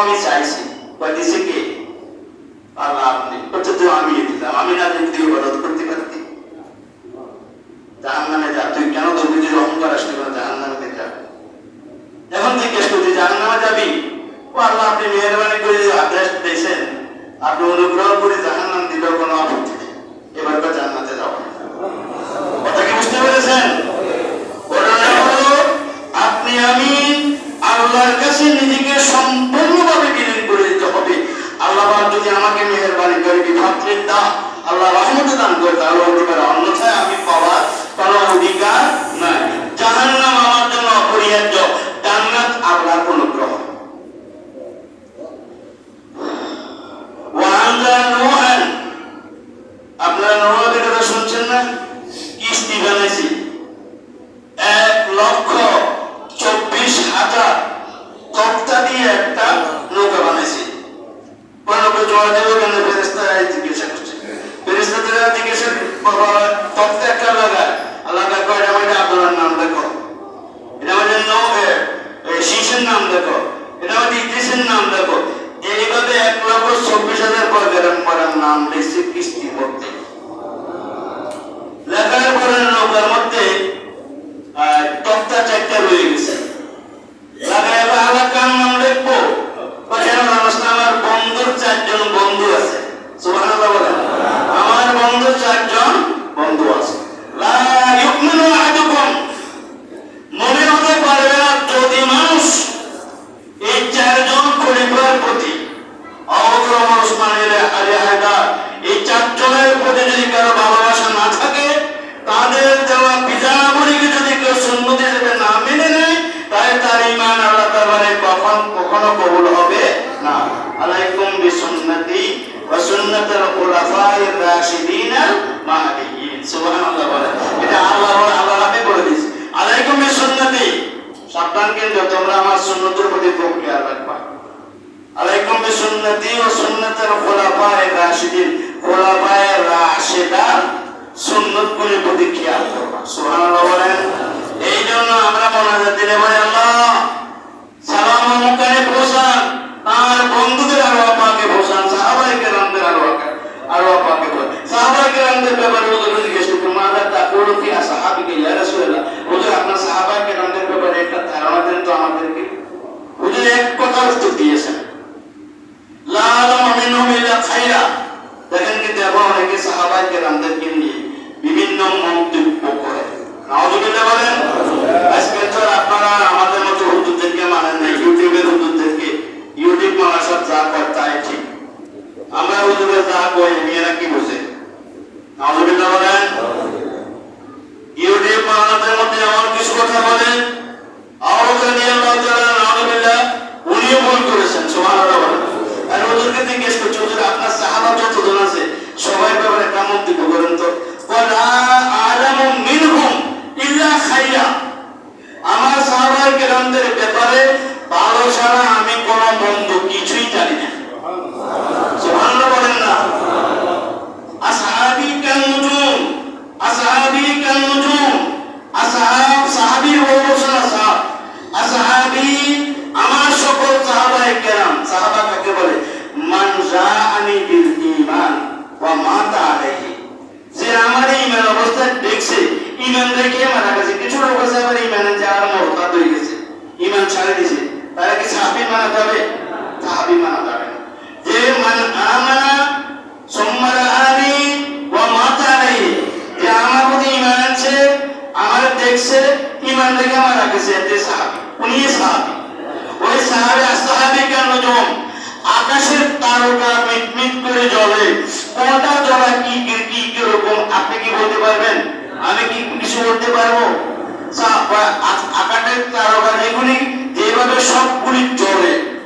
আমি চাইছি, বা আল্লাহ আপনি অর্থাৎ আমি দিলাম। আমি না যদি অবরোধ করতে পারতি। জাহান যা, তুই কেন তোর নিজের অহংকার আসলে কেন জাহান যা? এখন জিজ্ঞেস করছি জাহান যাবি? ও আল্লাহ, আপনি মেহরবানি করে আদেশ দিয়েছেন, আপনি অনুগ্রহ করে জাহান্নাম দিলেও কোনো আপত্তি নেই। এবার তো জান্নাতে যাওয়া। কথা কি বুঝতে পেরেছেন? ঘটনা আপনি আমি আল্লাহর কাছে নিজেকে সম্পূর্ণ বাবা যদি আমাকে মেহরবানি করে বিভাত্রের দা আল্লাহ রহমত দান করে, তাহলে অন্যথায় আমি পাওয়ার কোনো অধিকার নাই। জাহান্নাম আমার সাবধান কিন্তু তোমরা আমার সুন্নতের প্রতি প্রক্রিয়া রাখবা। আলাইকুম বিসুন্নতি ও সুন্নতের খোলাফায়ে রাশিদিন। খুলাফায়ে রাশিদার সুন্নতগুলির প্রতি খেয়াল করবা। সুবহানাল্লাহ বলেন এই জন্য আমরা মোনাজাত দিলে ভাই আল্লাহ, সালাম ও মুকানে পৌঁছান তার বন্ধুদের আরও আপাকে পৌঁছান সাহাবাই কেরামদের আরও আরও আপাকে পৌঁছান সাহাবাই কেরামদের ব্যাপারে ওদের জিজ্ঞেস করতো মাদা তাকুলু ফি আসহাবিকে ইয়া রাসূলুল্লাহ ওদের আপনার সাহাবাই কেরামদের ব্যাপারে একটা ধারণা দেন তো আমাদেরকে ওদের এক কথা উত্তর দিয়েছেন। আমাদের আমরা কি বুঝে? ইউটিউব মানাদের মধ্যে এমন কিছু কথা বলেন আওয়াজ নিয়ে আল্লাহ তাআলা নাউজুবিল্লাহ উনিও ভুল করেছেন সুবহানাল্লাহ বলেন সবাই একটা মন্তব্য করেন তো। আমার ছাড়া আমি কোনো মন্দ কিছুই জানি না সুবহানাল্লাহ বলেন না আসহাবি কাল নুজুম আসহাবি কাল নুজুম আসহাব সাহাবীর অবস্থা সাহাব আসহাবি আমার সকল সাহাবায়ে কেরাম সাহাবা কাকে বলে মান জাআনি বিল ঈমান ওয়া মাতা আলাইহি যে আমার ঈমান অবস্থায় দেখছে ঈমান রেখে মারা গেছে কিছু লোক আছে আবার ঈমানে যাওয়ার মরতাদ হয়ে গেছে ঈমান ছাড়ে দিয়েছে তারা কি সাহাবী মানা যাবে সাহাবী মানা যাবে না। যে মান আমানা সুম্মা আনি ওয়া মাতা আলাইহি যে আমার প্রতি ঈমান আছে আমার দেখছে ঈমান রেখে মারা গেছে এতে সাহাবী উনি সাহাবী ওই সাহাবী আসহাবী কেন জম আকাশের তারকা মিটমিট করে জ্বলে। কোনটা জ্বলা কি কি- কীরকম? আপনি কি বলতে পারবেন? আমি কি কিছু বলতে পারব? আকাশের তারকা যেগুলি যেভাবে সবগুলি জ্বলে।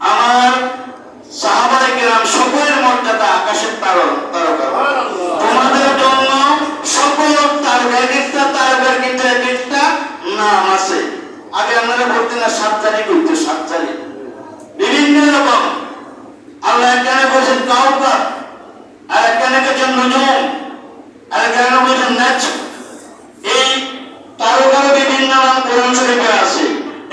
আমার সাহাবায়ে কেরাম সকলের মর্যাদা আকাশের তারকা তারকা। তোমাদের জন্য সকল তারকা এক একটা তারকার কিন্তু এক একটা নাম আছে। আগে আপনারা বলতেন না সাতজানি করতে সাতজানি বিভিন্ন রকম। আল্লাহ এখানে বলছেন, কাউকা? আর এখানে বলছেন নজম আর এখানে বলছেন, নাচ। এই তারকার বিভিন্ন নাম কোরআন শরীফে আছে।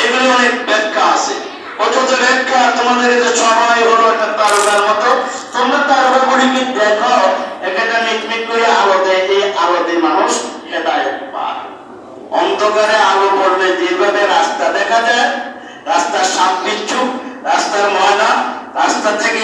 এগুলো অনেক ব্যাখ্যা আছে। অথচ ব্যাখ্যা তোমাদের কাছে সময় হলো একটা তারকার মতো। তোমরা তারকাগুলিকে দেখো একটা মিটমিট করে আলো দেয়। এই আলোতে মানুষ হেদায়ত পায়। অন্ধকারে আলো পড়লে যেভাবে রাস্তা দেখা যায়, রাস্তার সাপ বিচ্ছু, রাস্তার ময়লা রাস্তা থেকে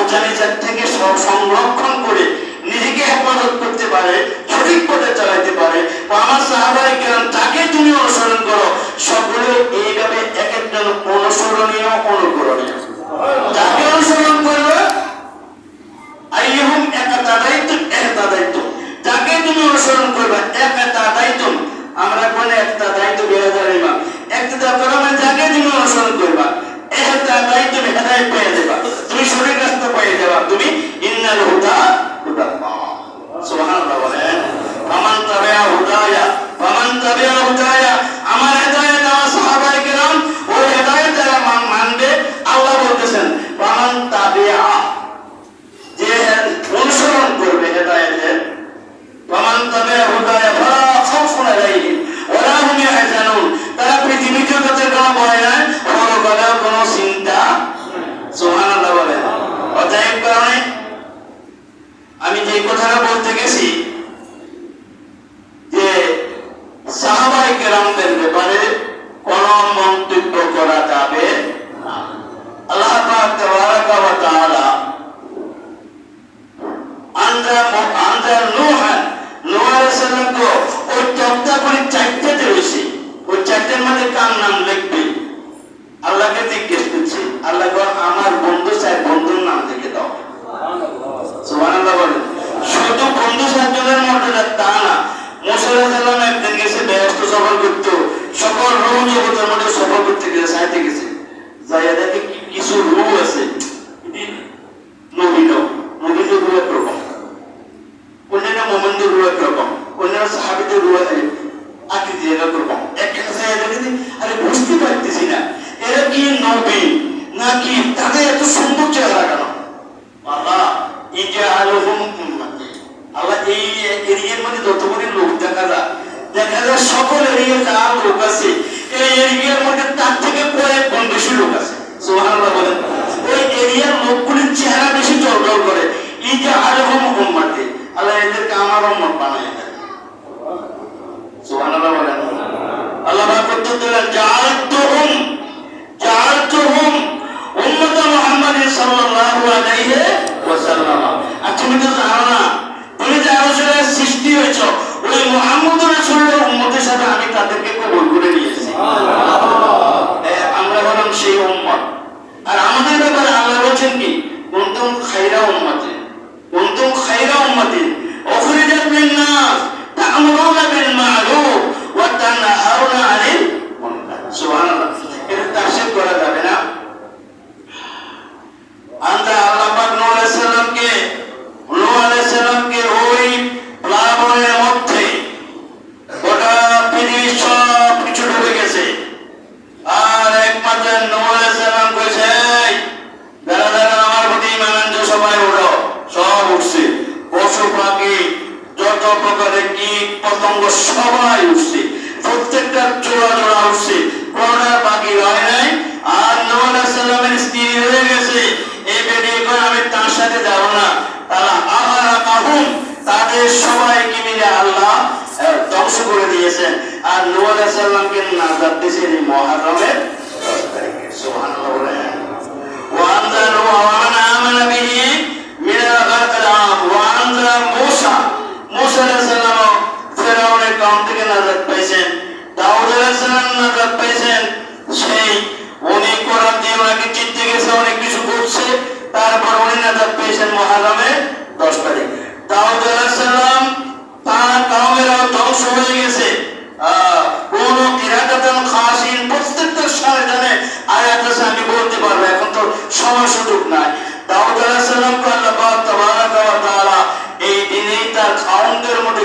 উঁচা নিচের থেকে সংরক্ষণ করে নিজেকে হেফাজত করতে পারে, সঠিক পথে চালাইতে পারে। আমার সাহাবাই কেরাম, তাকে তুমি অনুসরণ করো। সকলে এইভাবে এক একজন অনুসরণীয়, অনুকরণীয়। যাকে অনুসরণ করবে আইহুম একাতাদাইতু এহতাদাইতু যাকে তুমি অনুসরণ করবে একাতাদাইতু আমরা কোন একটা দায়িত্ব বেড়ে যাবে না। একটা ব্যাপার মানে যাকে তুমি অনুসরণ করবা। হেদায়েত পেয়ে যাবা তুমি সঠিক রাস্তা পেয়ে যাবা তুমি ইন্নাল হুদা হুদাল্লাহ এই কথাটা বলতে গেছি যে সাহাবাই কেরামদের ব্যাপারে কোন মন্তব্য করা যাবে কার নাম লিখবে? আল্লাহকে জিজ্ঞেস করছে, আল্লাহ আমার বন্ধু সাহেব বন্ধুর নাম লিখে দাও। সুবহানাল্লাহ শুধু বন্ধু সাজ্জনের মর্যাদা তা না। মুসা সালাম একদিন গেছে, ব্যস্ত সফর করতে। সকল রূহ জগতের মধ্যে সফর করতে গেছে সাইতে গেছে। যাইয়া কিছু রূহ আছে। নবীন নবীন রূহ একরকম অন্যান্য মোমেনদের রূহ একরকম অন্যান্য সাহাবিদের রূহ আকৃতি একরকম এক একটা জায়গা দেখে আরে বুঝতে পারতেছি না। এরা কি নবী? নাকি তাদের এত সুন্দর চেহারা কেন? আল্লাহ ইজআলহুম উম্মাতি আল্লাহ এই এরিয়ার মধ্যে যতগুলি লোক দেখা যায় দেখা যায় সকল এরিয়ার যা লোক আছে, এই এরিয়ার মধ্যে তার থেকে কয়েক গুণ বেশি লোক আছে। সুবহানাল্লাহ বলেন। ওই এরিয়ার লোকগুলির চেহারা বেশি জলজল করে। ইজআলহুম উম্মাতি, আল্লাহ এদেরকে আমার উম্মত বানায় দেয় সুবহানাল্লাহ বলেন। আল্লাহ উত্তর দিলেন, জাআলতুহুম জাআলতুহুম উম্মত মুহাম্মদ সাল্লাল্লাহু আলাইহি ওয়াসাল্লাম। আর তুমি তো জানো না তা'মুরুনা সবাই উঠছে প্রত্যেকটা জোড়া জোড়া উঠছে কোনটা বাকি রয় নাই আর নূহ আলাইহিস সালামের স্ত্রী হয়ে গেছে এই বেরিয়ে করে আমি তার সাথে যাব না তারা আহারা কাহুম তাদের সবাইকে মিলে আল্লাহ আহ, ধ্বংস করে দিয়েছেন আর নূহ আলাইহিস সালামকে নাজাত দিয়েছেন এই মুহররমের দশ তারিখে সুবহানাল্লাহ বলেন وأنزل ومن آمن به من الغرق العام وأنزل موسى موسى عليه السلام ফেরাউনের কাম থেকে নাজাত পেয়েছেন দাউদ তার খাসিন প্রত্যেকটা শয়তানে আয়াত আছে বলতে পারব, এখন তো সময় সুযোগ নাই। দাউদ আলাইহিস সালামকে আল্লাহ তাবারাকা এই তার খাউনদের মধ্যে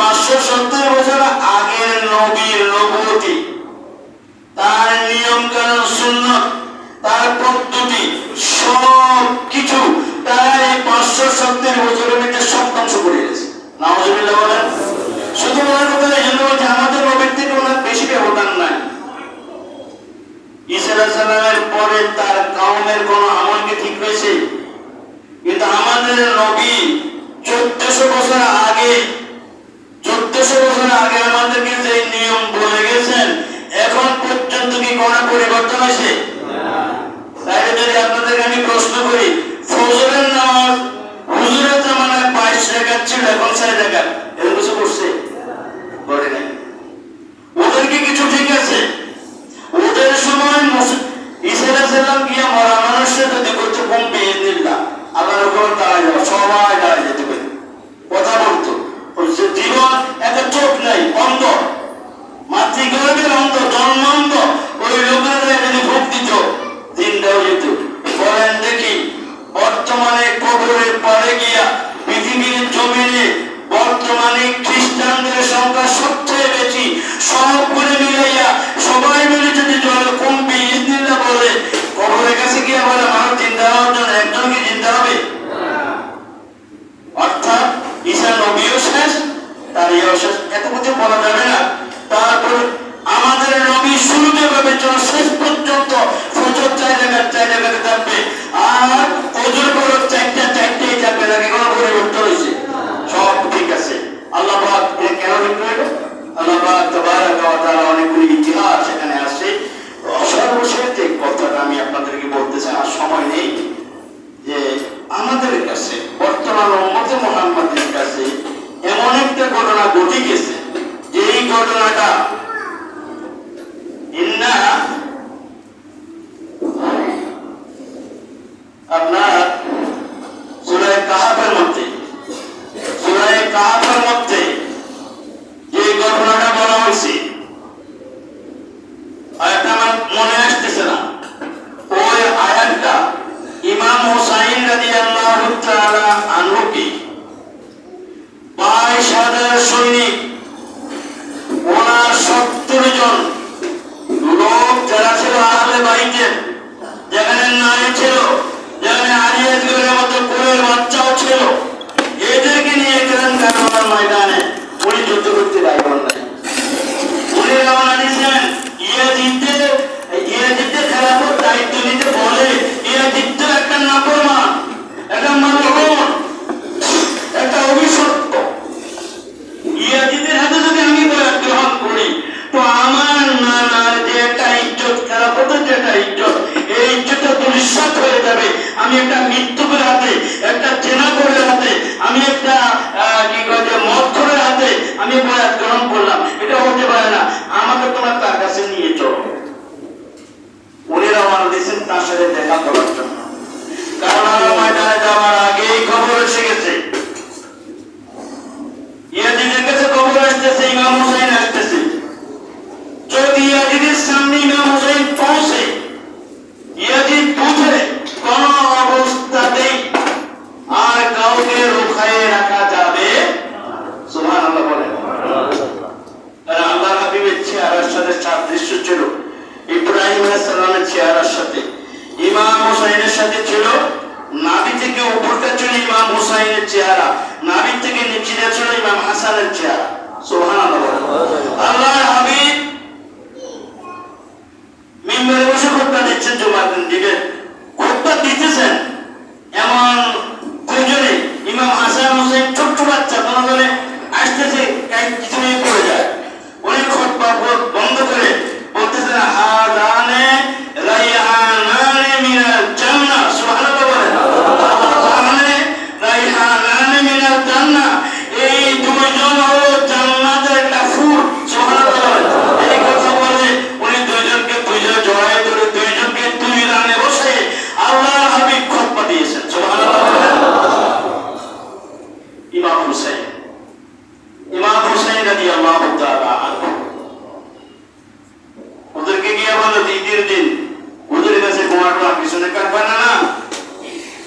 পাঁচশো সত্তর বছর আগের নবীর নবতী তার নিয়ম কানুন সুন্নত, তার পদ্ধতি সব কিছু তার এই পাঁচশো সত্তর বছরের মধ্যে সব করে গেছে। নাওজুবিল্লাহ বলেন, শুধু ওনার কথা এই জন্য বলছে আমাদের নবীর থেকে ওনার বেশি ব্যবধান নাই। সালামের পরে তার কাউমের কোন আমল কি ঠিক হয়েছে? কিন্তু আমাদের নবী চোদ্দশো বছর আগে চোদ্দশো বছর আগে আমাদেরকে যে নিয়ম বলে গেছেন, এখন পর্যন্ত কি কোনো পরিবর্তন হয়েছে তাইলে যদি আপনাদেরকে আমি প্রশ্ন করি, ফজরের নামাজ হুজুরের জামানায় বাইশ রেখাত ছিল, এখন ছয় রেখাত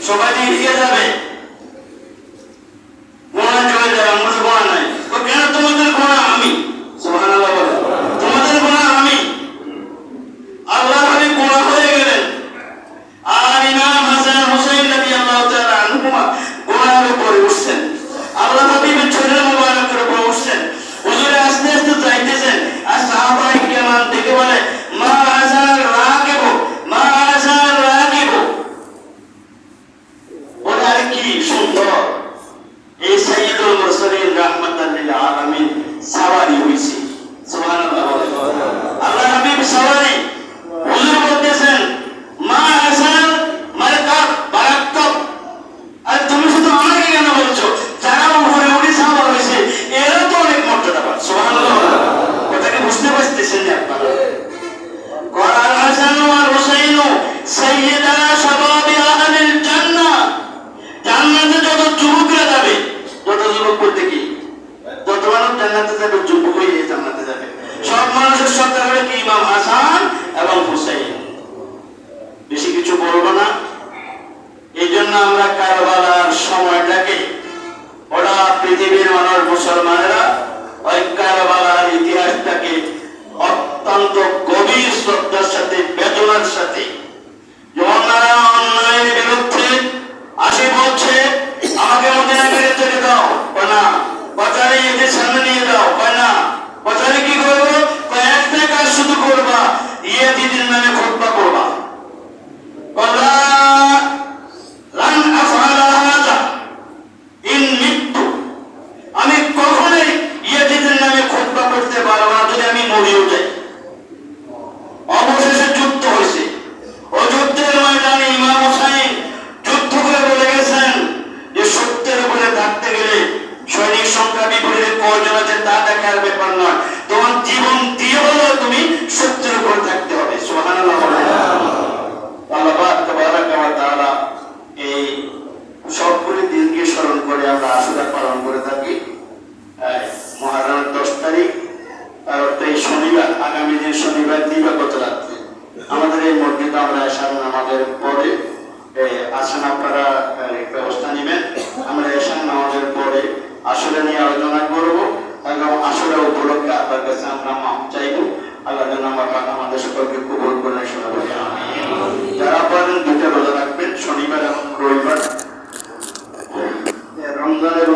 সবাই এগিয়ে যাবে। দেখার ব্যাপার নয়। তোমার জীবন দিয়ে হলেও তুমি সত্যের উপর থাকতে হবে। এই সবগুলি দিনকে স্মরণ করে আমরা পালন করে থাকি। মহারানার দশ তারিখ আর এই শনিবার, আগামী দিন শনিবার দিবাগত রাত্রে। আমাদের এই মসজিদ আমরা এসান আমাদের পরে আসেন আপনারা ব্যবস্থা নেবেন। আমরা এসান আমাদের পরে আসলে নিয়ে আলোচনা করব। এবং আসলে উপলক্ষে আপনার কাছে আমরা মাপ চাইব। আল্লাহ যেন আমার কথা আমাদের সকলকে কবুল করে শোনাবে যারা পারেন দুইটা রোজা রাখবেন, শনিবার এবং রবিবার। হ্যাঁ, রমজানের